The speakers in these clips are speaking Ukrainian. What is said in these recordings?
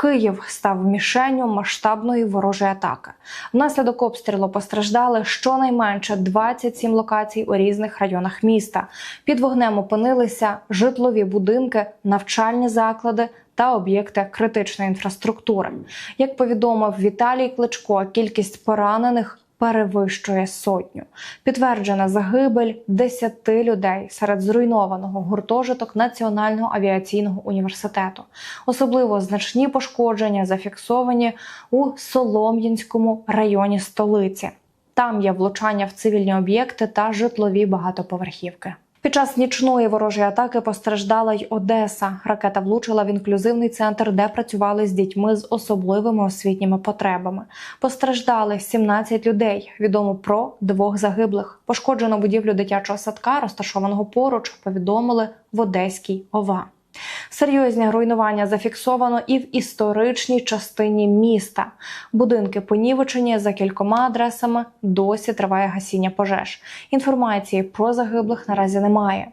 Київ став мішенню масштабної ворожої атаки. Внаслідок обстрілу постраждали щонайменше 27 локацій у різних районах міста. Під вогнем опинилися житлові будинки, навчальні заклади та об'єкти критичної інфраструктури. Як повідомив Віталій Кличко, кількість поранених перевищує сотню. Підтверджена загибель 10 людей серед зруйнованого гуртожиток Національного авіаційного університету. Особливо значні пошкодження зафіксовані у Солом'янському районі столиці. Там є влучання в цивільні об'єкти та житлові багатоповерхівки. Під час нічної ворожої атаки постраждала й Одеса. Ракета влучила в інклюзивний центр, де працювали з дітьми з особливими освітніми потребами. Постраждали 17 людей. Відомо про двох загиблих. Пошкоджено будівлю дитячого садка, розташованого поруч, повідомили в Одеській ОВА. Серйозні руйнування зафіксовано і в історичній частині міста. Будинки понівечені за кількома адресами. Досі триває гасіння пожеж. Інформації про загиблих наразі немає.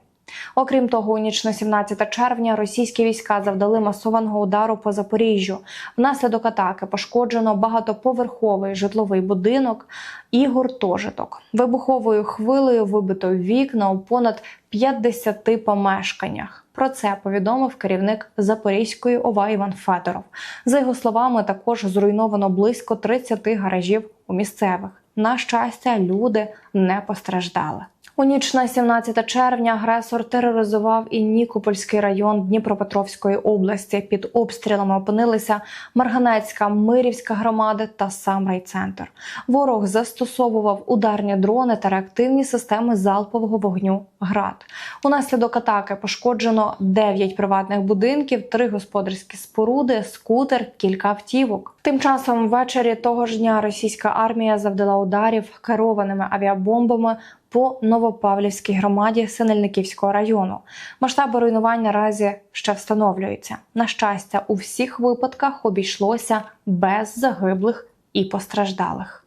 Окрім того, у ніч на 17 червня російські війська завдали масованого удару по Запоріжжю. Внаслідок атаки пошкоджено багатоповерховий житловий будинок і гуртожиток. Вибуховою хвилею вибито вікна у понад 50 помешканнях. Про це повідомив керівник Запорізької ОВА Іван Федоров. За його словами, також зруйновано близько 30 гаражів у місцевих. На щастя, люди не постраждали. У ніч на 17 червня агресор тероризував і Нікопольський район Дніпропетровської області. Під обстрілами опинилися Марганецька, Мирівська громади та сам райцентр. Ворог застосовував ударні дрони та реактивні системи залпового вогню ГРАД. Унаслідок атаки пошкоджено 9 приватних будинків, 3 господарські споруди, скутер, кілька автівок. Тим часом ввечері того ж дня російська армія завдала ударів керованими авіабомбами по Новопавлівській громаді Синельниківського району. Масштаби руйнувань наразі ще встановлюються. На щастя, у всіх випадках обійшлося без загиблих і постраждалих.